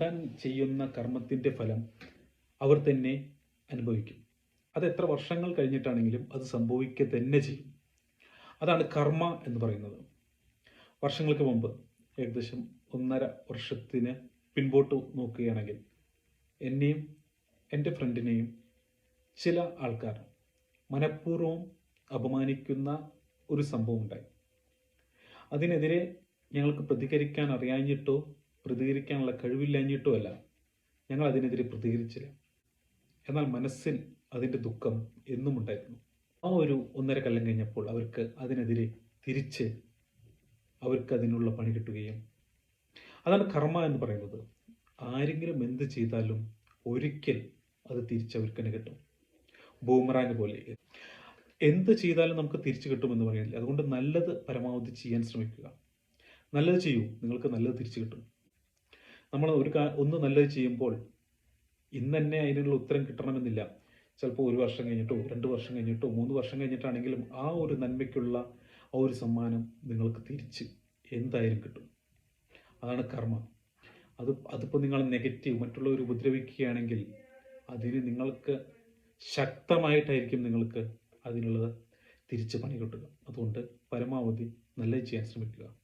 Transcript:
താൻ ചെയ്യുന്ന കർമ്മത്തിന്റെ ഫലം അവർ തന്നെ അനുഭവിക്കും. അത് എത്ര വർഷങ്ങൾ കഴിഞ്ഞിട്ടാണെങ്കിലും അത് സംഭവിക്കുക തന്നെ ചെയ്യും. അതാണ് കർമ്മ എന്ന് പറയുന്നത്. വർഷങ്ങൾക്ക് മുമ്പ് ഏകദേശം ഒന്നര വർഷത്തിന് പിൻപോട്ട് നോക്കുകയാണെങ്കിൽ എന്നെയും എന്റെ ഫ്രണ്ടിനെയും ചില ആൾക്കാർ മനഃപൂർവം അപമാനിക്കുന്ന ഒരു സംഭവം ഉണ്ടായി. അതിനെതിരെ ഞങ്ങൾക്ക് പ്രതികരിക്കാൻ അറിയാഞ്ഞിട്ടോ പ്രതികരിക്കാനുള്ള കഴിവില്ലാഞ്ഞിട്ടുമല്ല. ഞങ്ങൾ അതിനെതിരെ പ്രതികരിച്ചില്ല. എന്നാൽ മനസ്സിൽ അതിന്റെ ദുഃഖം എന്നും ഉണ്ടായിരുന്നു ആ ഒരു ഒന്നര കൊല്ലം കഴിഞ്ഞപ്പോൾ അവർക്ക് അതിനെതിരെ തിരിച്ച് അവർക്ക് അതിനുള്ള പണി കിട്ടുകയും അതാണ് കർമ്മ എന്ന് പറയുന്നത്. ആരെങ്കിലും എന്ത് ചെയ്താലും ഒരിക്കൽ അത് തിരിച്ചവർക്ക് തന്നെ കിട്ടും. ബൂമറാങ് പോലെ. എന്ത് ചെയ്താലും നമുക്ക് തിരിച്ചു കിട്ടുമെന്ന് പറയുന്നില്ല. അതുകൊണ്ട് നല്ലത് പരമാവധി ചെയ്യാൻ ശ്രമിക്കുക. നല്ലത് ചെയ്യൂ. നിങ്ങൾക്ക് നല്ലത് തിരിച്ചു കിട്ടും. നമ്മൾ ഒരു ഒന്ന് നല്ലത് ചെയ്യുമ്പോൾ ഇന്ന് തന്നെ അതിനുള്ള ഉത്തരം കിട്ടണമെന്നില്ല. ചിലപ്പോൾ ഒരു വർഷം കഴിഞ്ഞിട്ടോ രണ്ട് വർഷം കഴിഞ്ഞിട്ടോ മൂന്ന് വർഷം കഴിഞ്ഞിട്ടാണെങ്കിലും ആ ഒരു നന്മയ്ക്കുള്ള ആ ഒരു സമ്മാനം നിങ്ങൾക്ക് തിരിച്ച് എന്തായാലും കിട്ടും. അതാണ് കർമ്മം. അത് അതിപ്പോൾ നിങ്ങൾ നെഗറ്റീവ് മറ്റുള്ളവർ ഉപദ്രവിക്കുകയാണെങ്കിൽ അതിന് നിങ്ങൾക്ക് ശക്തമായിട്ടായിരിക്കും നിങ്ങൾക്ക് അതിനുള്ളത് തിരിച്ച് പണി കിട്ടുക. അതുകൊണ്ട് പരമാവധി നല്ലത് ചെയ്യാൻ ശ്രമിക്കുക.